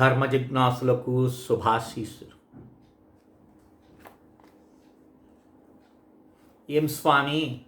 ధర్మ జిజ్ఞాసులకు శుభాశీస్సులు. ఏం స్వామి?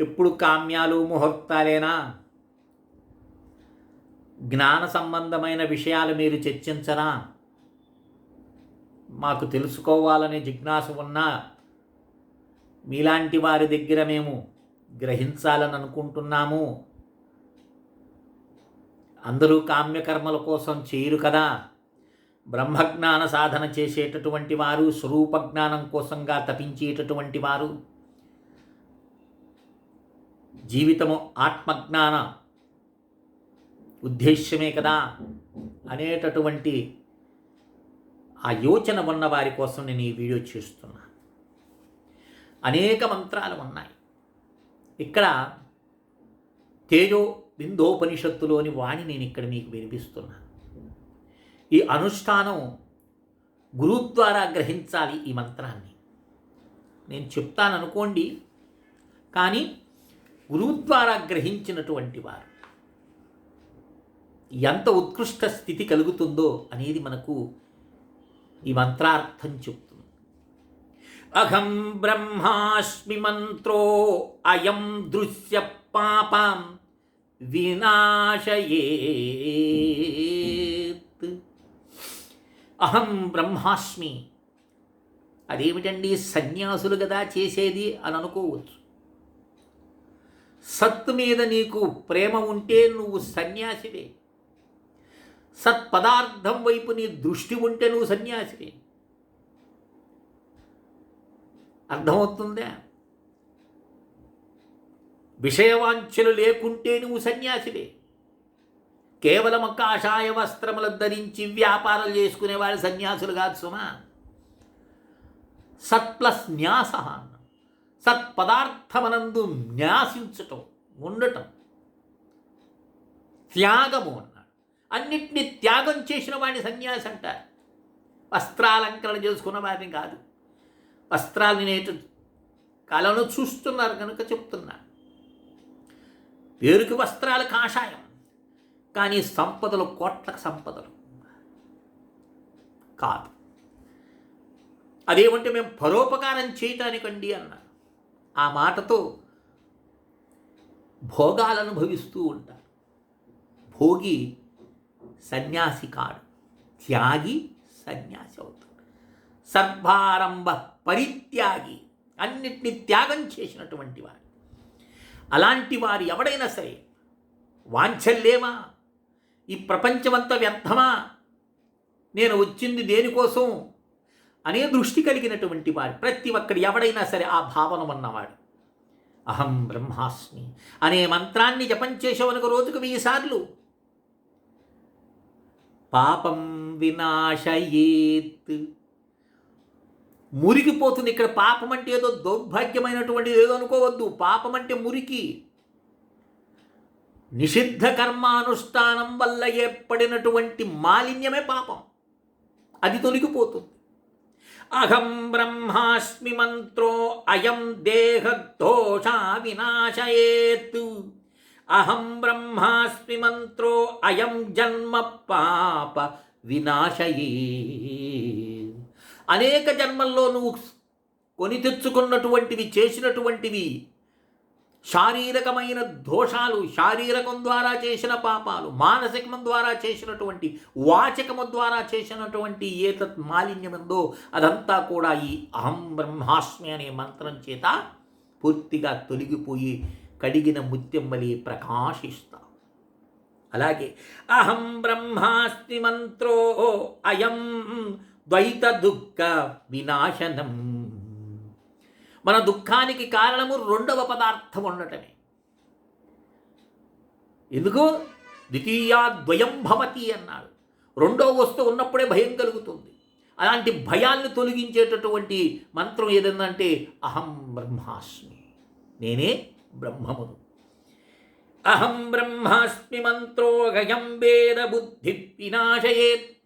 ఎప్పుడు కామ్యాలు ముహూర్తాలేనా? జ్ఞాన సంబంధమైన విషయాలు మీరు చర్చించరా మాకు తెలుసుకోవాలనే జిజ్ఞాస ఉన్నా మీలాంటి వారి దగ్గర మేము గ్రహించాలని అనుకుంటున్నాము అందరూ కామ్యకర్మల కోసం చేయరు కదా. బ్రహ్మజ్ఞాన సాధన చేసేటటువంటి వారు స్వరూపజ్ఞానం కోసంగా తపించేటటువంటి వారు. జీవితము ఆత్మజ్ఞాన ఉద్దేశ్యమే కదా అనేటటువంటి ఆ యోచన ఉన్న వారి కోసం నేను ఈ వీడియో చేస్తున్నా. అనేక మంత్రాలు ఉన్నాయి. ఇక్కడ తేజో విందోపనిషత్తులోని వాణి నేను ఇక్కడ మీకు వినిపిస్తున్నా. ఈ అనుష్ఠానం గురు ద్వారా గ్రహించాలి ఈ మంత్రాన్ని. నేను చెప్తాను అనుకోండి కానీ గురువు ద్వారా గ్రహించినటువంటి వారు ఎంత ఉత్కృష్ట స్థితి కలుగుతుందో అనేది మనకు ఈ మంత్రార్థం చెప్తుంది. అహం బ్రహ్మాస్మి మంత్రో అయం దృశ్య పాపం వినాశయేత్. అహం బ్రహ్మాస్మి. అదేమిటండి సన్యాసులు కదా చేసేది అని అనుకోవచ్చు. సత్ మీద నీకు ప్రేమ ఉంటే నువ్వు సన్యాసివే. సత్పదార్థం వైపు నీ దృష్టి ఉంటే నువ్వు సన్యాసివే. అర్థమవుతుందా? విషయవాంఛలు లేకుంటే నువ్వు సన్యాసివే. కేవలం కాషాయ వస్త్రములు ధరించి వ్యాపారాలు చేసుకునేవారు సన్యాసులు కాదు సుమా. సత్ ప్లస్ న్యాస. సత్పదార్థమనందు న్యాసించటం ఉండటం. త్యాగము అన్నాడు. అన్నిటినీ త్యాగం చేసిన వాడిని సన్యాసి అంటారు. వస్త్రాలంకరణ చేసుకున్న వారిని కాదు. వస్త్రాలు నేటి కాలంలో చూస్తున్నారు కనుక చెప్తున్నారు. పేరుకి వస్త్రాలు కాషాయం. కానీ సంపదలు కోట్ల సంపదలు. కాదు. అదేమంటే మేము పరోపకారం చేయటానికండి అన్నారు. ఆ మాటతో భోగాలనుభవిస్తూ ఉంటారు. భోగి సన్యాసి కాడు. త్యాగి సన్యాసి అవుతాడు. సర్వారంభ పరిత్యాగి. అన్నిటినీ త్యాగం చేసినటువంటి వాడు. అలాంటి వారు ఎవడైనా సరే వాంఛల్లేమా ఈ ప్రపంచమంతా వ్యర్థమా? నేను వచ్చింది దేనికోసం? అనే దృష్టి కలిగినటువంటి వారు ప్రతి ఒక్కడు ఎవడైనా సరే ఆ భావన ఉన్నవాడు. అహం బ్రహ్మాస్మి అనే మంత్రాన్ని జపం చేసేవనుక రోజుకు వెయ్యి సార్లు. పాపం వినాశయేత్. మురిగిపోతుంది. ఇక్కడ పాపం అంటే ఏదో దౌర్భాగ్యమైనటువంటిది ఏదో అనుకోవద్దు. పాపం అంటే మురికి. నిషిద్ధ కర్మానుష్ఠానం వల్ల ఏర్పడినటువంటి మాలిన్యమే పాపం. అది తొలగిపోతుంది. అహం బ్రహ్మాస్మి మంత్రో అయం దేహదోషా వినాశయేత్. అహం బ్రహ్మాస్మి మంత్రో అయం జన్మ పాప వినాశయే అనేక జన్మల్లో నువ్వు కొని తెచ్చుకున్నటువంటివి చేసినటువంటివి శారీరకమైన దోషాలు శారీరకం ద్వారా చేసిన పాపాలు మానసికం ద్వారా చేసినటువంటి వాచకము ద్వారా చేసినటువంటి ఏ తత్ అదంతా కూడా ఈ అహం బ్రహ్మాస్మి అనే మంత్రం చేత పూర్తిగా తొలగిపోయి కడిగిన ముత్యంబలి ప్రకాశిస్తా. అలాగే అహం బ్రహ్మాస్తి మంత్రో అయం ద్వైత దుఃఖ వినాశనం మన దుఃఖానికి కారణము రెండవ పదార్థం ఉండటమే ఎందుకు? ద్వితీయా ద్వయం భవతి అన్నాడు. రెండవ వస్తువు ఉన్నప్పుడే భయం కలుగుతుంది. అలాంటి భయాన్ని తొలగించేటటువంటి మంత్రం ఏదంటే అహం బ్రహ్మాస్మి. నేనే బ్రహ్మమును. అహం బ్రహ్మాస్మి మంత్రో గయం వేద బుద్ధి వినాశయేత్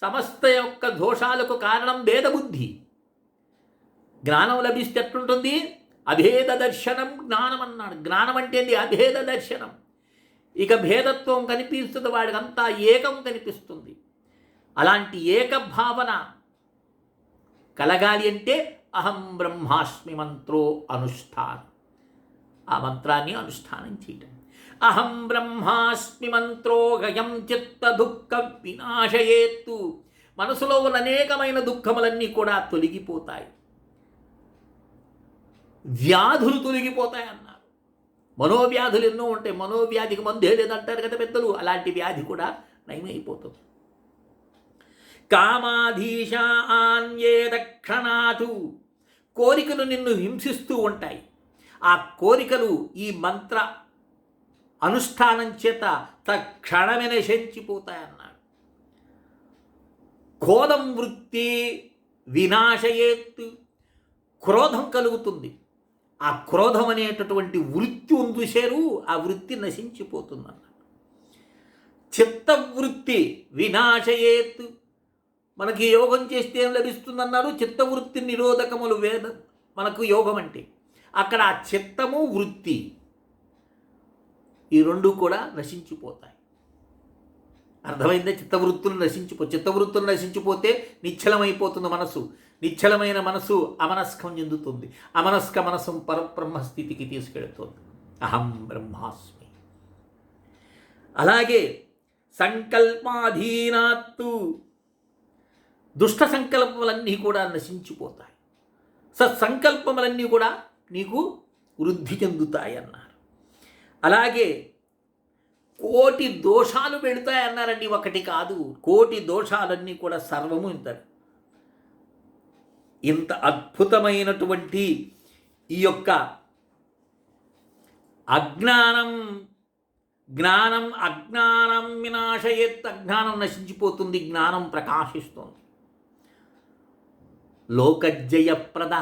సమస్త యొక్క దోషాలకు కారణం భేదబుద్ధి జ్ఞానం లభిస్తే ఎట్లుంటుంది? అభేద దర్శనం జ్ఞానం అన్నాడు జ్ఞానం అంటే అభేద దర్శనం. ఇక భేదత్వం కనిపిస్తుంది వాడికంతా ఏకం కనిపిస్తుంది. అలాంటి ఏక భావన కలగాలి అంటే అహం బ్రహ్మాస్మి మంత్రో అనుష్ఠానం. ఆ మంత్రాన్ని అనుష్ఠానం చేయటం. అహం బ్రహ్మాస్మి మంత్రోగయం చిత్త దుఃఖ వినాశయేత్తు. మనసులో ఉన్న అనేకమైన దుఃఖములన్నీ కూడా తొలగిపోతాయి. వ్యాధులు తొలగిపోతాయి అన్నారు. మనోవ్యాధులు ఎన్నో ఉంటాయి. మనోవ్యాధికి మందే లేదంటారు కదా పెద్దలు? అలాంటి వ్యాధి కూడా నయమైపోతుంది. కామాధీశాన్యే దక్షణాతు. కోరికలు నిన్ను హింసిస్తూ ఉంటాయి. ఆ కోరికలు ఈ మంత్ర అనుష్ఠానం చేత తక్షణమే నశించిపోతాయన్నాడు క్రోధం వృత్తి వినాశయేత్ క్రోధం కలుగుతుంది. ఆ క్రోధం అనేటటువంటి వృత్తి ఉందుసేరు ఆ వృత్తి నశించిపోతుందన్న చిత్తవృత్తి వినాశయేత్ మనకి యోగం చేస్తే ఏం లభిస్తుందన్నారు చిత్తవృత్తి నిరోధకములు వేద మనకు యోగం అంటే. అక్కడ ఆ చిత్తము వృత్తి. ఈ రెండు కూడా నశించిపోతాయి. అర్థమైందే? చిత్తవృత్తులు నశించిపో చిత్తవృత్తులు నశించిపోతే నిశ్చలమైపోతుంది మనసు. నిశ్చలమైన మనసు అమనస్కం చెందుతుంది. అమనస్క మనసు పరబ్రహ్మ స్థితికి తీసుకెళ్తుంది. అహం బ్రహ్మాస్మి. అలాగే సంకల్పాధీనాత్తు దుష్ట సంకల్పములన్నీ కూడా నశించిపోతాయి. సత్సంకల్పములన్నీ కూడా నీకు వృద్ధి చెందుతాయి అన్నారు అలాగే కోటి దోషాలు పెడతాయన్నారండి ఒకటి కాదు. కోటి దోషాలన్నీ కూడా సర్వము ఇంత ఇంత అద్భుతమైనటువంటి ఈ యొక్క అజ్ఞానం జ్ఞానం అజ్ఞానం వినాశయత్ అజ్ఞానం నశించిపోతుంది జ్ఞానం ప్రకాశిస్తుంది. లోకజయప్రద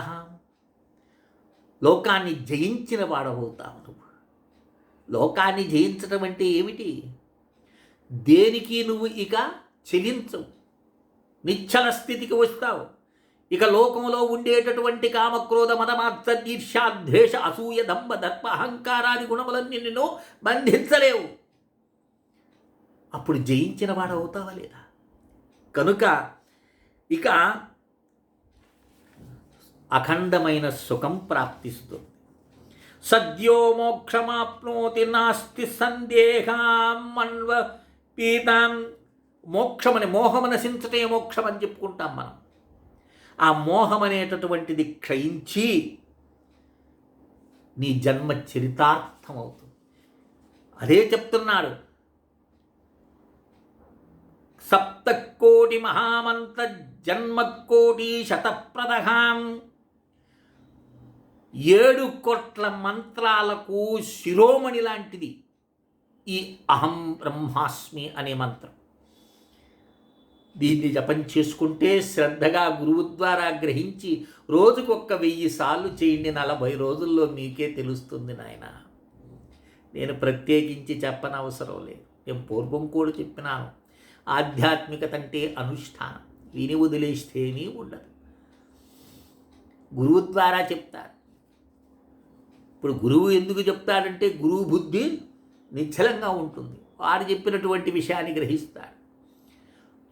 లోకాన్ని జయించిన వాడవుతావు లోకాన్ని జయించటం అంటే ఏమిటి? దేనికి నువ్వు ఇక చెలించవు నిచ్చల స్థితికి వస్తావు. ఇక లోకంలో ఉండేటటువంటి కామక్రోధ మదమాత్సీర్షాద్వేష అసూయ దంభ దర్ప అహంకారాది గుణములన్నీ నిన్ను బంధించలేవు. అప్పుడు జయించిన వాడు అవుతావా లేదా? కనుక ఇక అఖండమైన సుఖం ప్రాప్తిస్తుంది. సద్యో మోక్షమాప్నోతి నాస్తి సందేహమన్వ పీతాం. మోక్షమని మోహమన నశించటే మోక్షం అని చెప్పుకుంటాం మనం. ఆ మోహం అనేటటువంటిది క్షయించి నీ జన్మ చరితార్థమవుతుంది. అదే చెప్తున్నాడు. సప్తకోటి మహామంత జన్మకోటి శతప్రదహాం. ఏడు కోట్ల మంత్రాలకు శిరోమణి లాంటిది ఈ అహం బ్రహ్మాస్మి అనే మంత్రం. దీన్ని జపం చేసుకుంటే శ్రద్ధగా గురువు ద్వారా గ్రహించి రోజుకొక్క వెయ్యి సార్లు చేయండి. నలభై రోజుల్లో మీకే తెలుస్తుంది నాయన. నేను ప్రత్యేకించి చెప్పనవసరం లేదు. నేను పూర్వం కూడా చెప్పినాను. ఆధ్యాత్మికత అంటే అనుష్ఠానం. విని వదిలేస్తేనే ఉండదు. గురువు ద్వారా చెప్తారు. ఇప్పుడు గురువు ఎందుకు చెప్తాడంటే గురువు బుద్ధి నిశ్చలంగా ఉంటుంది. వారు చెప్పినటువంటి విషయాన్ని గ్రహిస్తాడు.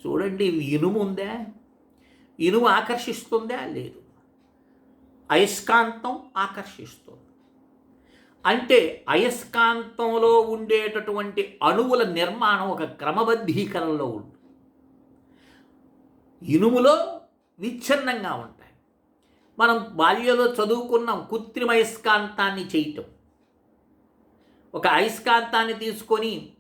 చూడండి ఇనుము ఉందా? ఇనుము ఆకర్షిస్తుందా? లేదు. అయస్కాంతం ఆకర్షిస్తుంది. అంటే అయస్కాంతంలో ఉండేటటువంటి అణువుల నిర్మాణం ఒక క్రమబద్ధీకరణలో ఉంటుంది. ఇనుములో విచ్ఛిన్నంగా ఉంటుంది. మనం బాల్యంలో చదువుకున్నాం కృత్రిమ అయస్కాంతాన్ని చేయటం. ఒక అయస్కాంతాన్ని తీసుకొని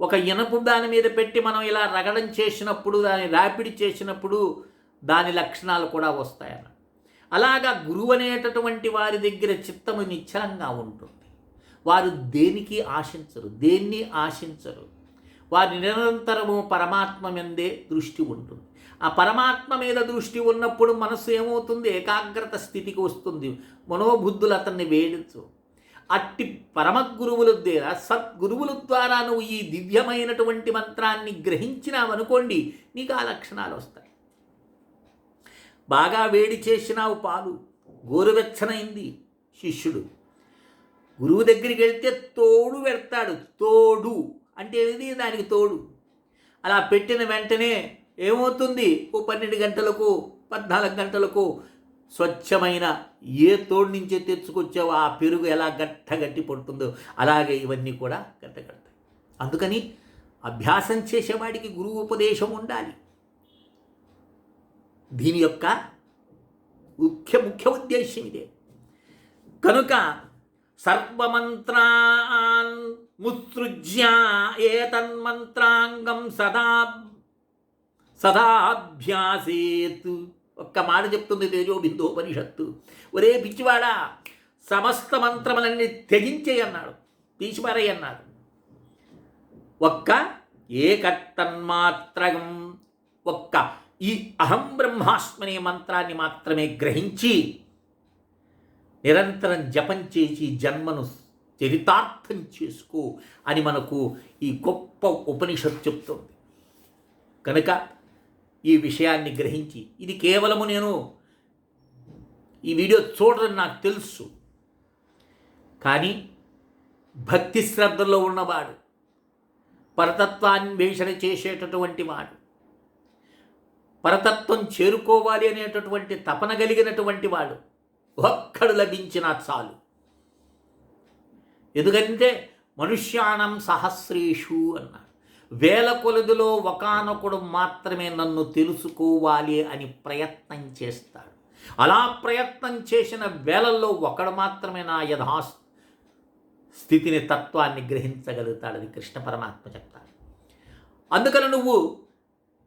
ఒక ఇనపు దాని మీద పెట్టి మనం ఇలా రగడం చేసినప్పుడు దాన్ని ర్యాపిడ్ చేసినప్పుడు దాని లక్షణాలు కూడా వస్తాయన్న. అలాగా గురువు అనేటటువంటి వారి దగ్గర చిత్తము నిశ్చలంగా ఉంటుంది. వారు దేనికి ఆశించరు దేన్ని ఆశించరు. వారి నిరంతరము పరమాత్మ మీదే దృష్టి ఉంటుంది. ఆ పరమాత్మ మీద దృష్టి ఉన్నప్పుడు మనసు ఏమవుతుంది? ఏకాగ్రత స్థితికి వస్తుంది. మనోబుద్ధులు అతన్ని వేడించు. అట్టి పరమగురువుల ద్వారా సద్గురువుల ద్వారా నువ్వు ఈ దివ్యమైనటువంటి మంత్రాన్ని గ్రహించినావనుకోండి నీకు ఆ లక్షణాలు వస్తాయి. బాగా వేడి చేసినావు పాలు. గోరువెచ్చనైంది శిష్యుడు. గురువు దగ్గరికి వెళ్తే తోడు పెడతాడు. తోడు. అంటే ఏది? దానికి తోడు. అలా పెట్టిన వెంటనే ఏమవుతుంది? ఓ పన్నెండు గంటలకు పద్నాలుగు గంటలకు స్వచ్ఛమైన ఏ తోడు నుంచే తెచ్చుకొచ్చావో ఆ పెరుగు ఎలా గట్ట గట్టి పడుతుందో అలాగే ఇవన్నీ కూడా గట్టగడతాయి అందుకని అభ్యాసం చేసేవాడికి గురువు ఉపదేశం ఉండాలి. దీని యొక్క ముఖ్య ముఖ్య ఉద్దేశం ఇదే. కనుక సర్వమంత్రాన్ ముత్సృజ్య ఏతన్మంత్రాంగం సదా సదాభ్యాసేత్. ఒక్క మాట చెప్తుంది తేజో బిందోపనిషత్తు ఒరే పిచ్చివాడ సమస్త మంత్రములన్నీ తెగించే అన్నాడు. తీసిపారయ్య అన్నాడు. ఒక్క ఏకత్తన్మాత్రం ఒక్క ఈ అహం బ్రహ్మాస్మనే మంత్రాన్ని మాత్రమే గ్రహించి నిరంతరం జపం చేసి జన్మను చరితార్థం చేసుకో అని మనకు ఈ గొప్ప ఉపనిషత్తు చెప్తుంది. కనుక ఈ విషయాన్ని గ్రహించి. ఇది కేవలము నేను ఈ వీడియో చూడరని నాకు తెలుసు. కానీ భక్తి శ్రద్ధలో ఉన్నవాడు పరతత్వాన్వేషణ చేసేటటువంటి వాడు పరతత్వం చేరుకోవాలి అనేటటువంటి తపన కలిగినటువంటి వాడు ఒక్కడు లభించినా చాలు. ఎందుకంటే మనుష్యానం సహస్రేషు అన్నాడు. వేల కొలదిలో ఒకనొకడు మాత్రమే నన్ను తెలుసుకోవాలి అని ప్రయత్నం చేస్తాడు. అలా ప్రయత్నం చేసిన వేలల్లో ఒకడు మాత్రమే నా యథా స్థితిని తత్వాన్ని గ్రహించగలుగుతాడని కృష్ణ పరమాత్మ చెప్తాడు. అందుకని నువ్వు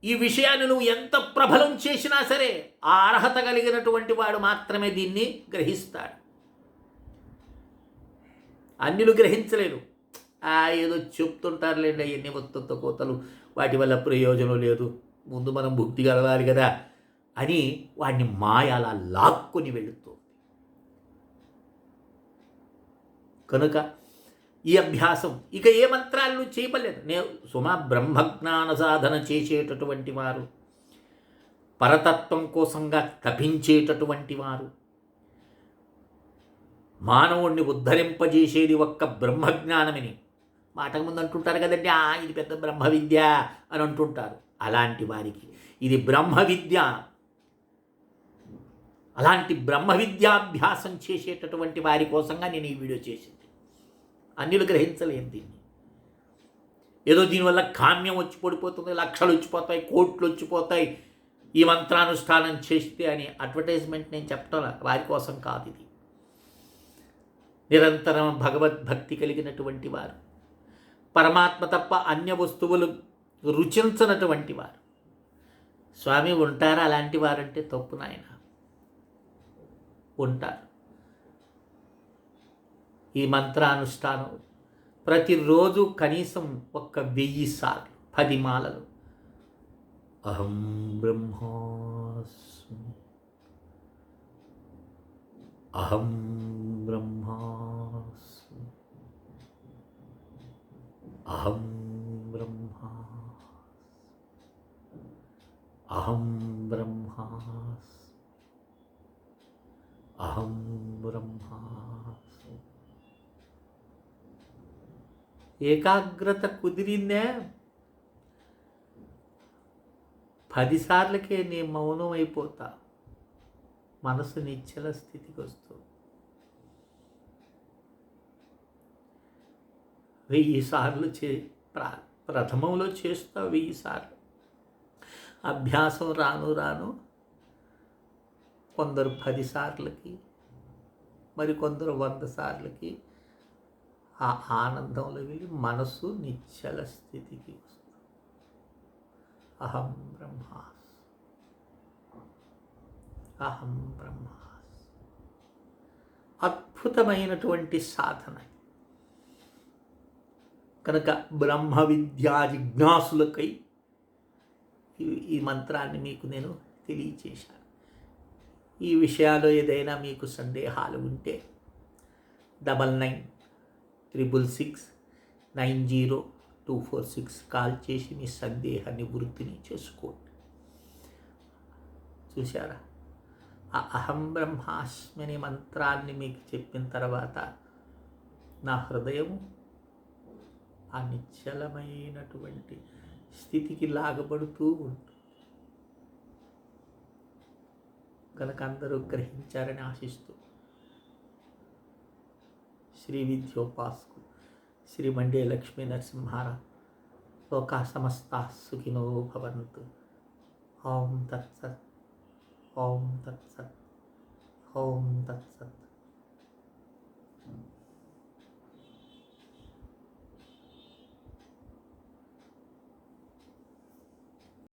ఈ విషయాన్ని నువ్వు ఎంత ప్రబలం చేసినా సరే ఆ అర్హత కలిగినటువంటి వాడు మాత్రమే దీన్ని గ్రహిస్తాడు. అన్యులు గ్రహించలేరు. ఏదో చెప్తుంటారులేండి ఎన్ని వస్తుంత కోతలు. వాటి వల్ల ప్రయోజనం లేదు. ముందు మనం భుక్తి కలవాలి కదా అని వాడిని మాయ అలా లాక్కొని వెళుతుంది. కనుక ఈ అభ్యాసం ఇక ఏ మంత్రాలను చేయలేదు నేను సుమా బ్రహ్మజ్ఞాన సాధన చేసేటటువంటి వారు పరతత్వం కోసంగా తపించేటటువంటి వారు మానవుణ్ణి ఉద్ధరింపజేసేది ఒక్క బ్రహ్మజ్ఞానమని. మాటకు ముందు అంటుంటారు కదండి ఇది పెద్ద బ్రహ్మ విద్య అని అంటుంటారు అలాంటి వారికి. ఇది బ్రహ్మ విద్య అలాంటి బ్రహ్మ విద్యాభ్యాసం చేసేటటువంటి వారి కోసంగా నేను ఈ వీడియో చేసింది. అన్యులు గ్రహించలేను దీన్ని. ఏదో దీనివల్ల కామ్యం వచ్చి పడిపోతుంది లక్షలు వచ్చిపోతాయి కోట్లు వచ్చిపోతాయి ఈ మంత్రానుష్ఠానం చేస్తే అని అడ్వర్టైజ్మెంట్ నేను చెప్పటం వారి కోసం కాదు ఇది. నిరంతరం భగవద్భక్తి కలిగినటువంటి వారు. పరమాత్మ తప్ప అన్య వస్తువులు రుచించనటువంటి వారు. స్వామి ఉంటారా అలాంటి వారంటే తప్పు నాయన. ఉంటారు. ఈ మంత్రానుష్ఠానం ప్రతిరోజు కనీసం ఒక్క వెయ్యి సార్లు పది మాలలు. అహం బ్రహ్మాస్మి. అహం బ్రహ్మాస్మి అహం బ్రహ్మా అహం బ్రహ్మాస్. అహం బ్రహ్మాస్. ఏకాగ్రత కుదిరిందే. పదిసార్లకే నీ మౌనం అయిపోతా మనసు నిచ్చల స్థితికి వస్తుంది వెయ్యి సార్లు చే ప్రా ప్రథమంలో చేస్తా వెయ్యి సార్లు. అభ్యాసం రాను రాను కొందరు పది సార్లకి మరి కొందరు వంద సార్లకి ఆ ఆనందంలో వెళ్ళి మనస్సు నిశ్చల స్థితికి వస్తుంది. అహం బ్రహ్మాస్. అహం బ్రహ్మాస్. అద్భుతమైనటువంటి సాధన. కనుక బ్రహ్మ విద్యా జిజ్ఞాసులకై ఈ- ఈ మంత్రాన్ని మీకు నేను తెలియచేశాను. ఈ విషయాలు ఏదైనా మీకు సందేహాలు ఉంటే double nine triple six nine zero two four six call చేసి మీ సందేహ నివృత్తిని చేసుకోండి. చూశారా? ఆ అహం బ్రహ్మాస్మిని మంత్రాన్ని మీకు చెప్పిన తర్వాత నా హృదయం ఆ నిశ్చలమైనటువంటి స్థితికి లాగబడుతూ ఉంటుంది కనుక అందరూ గ్రహించారని ఆశిస్తూ. శ్రీ విద్యోపాస్కు శ్రీ మండే లక్ష్మీ నరసింహారావు లోకా సమస్త సుఖినో భవంతు. ఓం తత్సత్ ఓం తత్సత్ ఓం తత్సత్.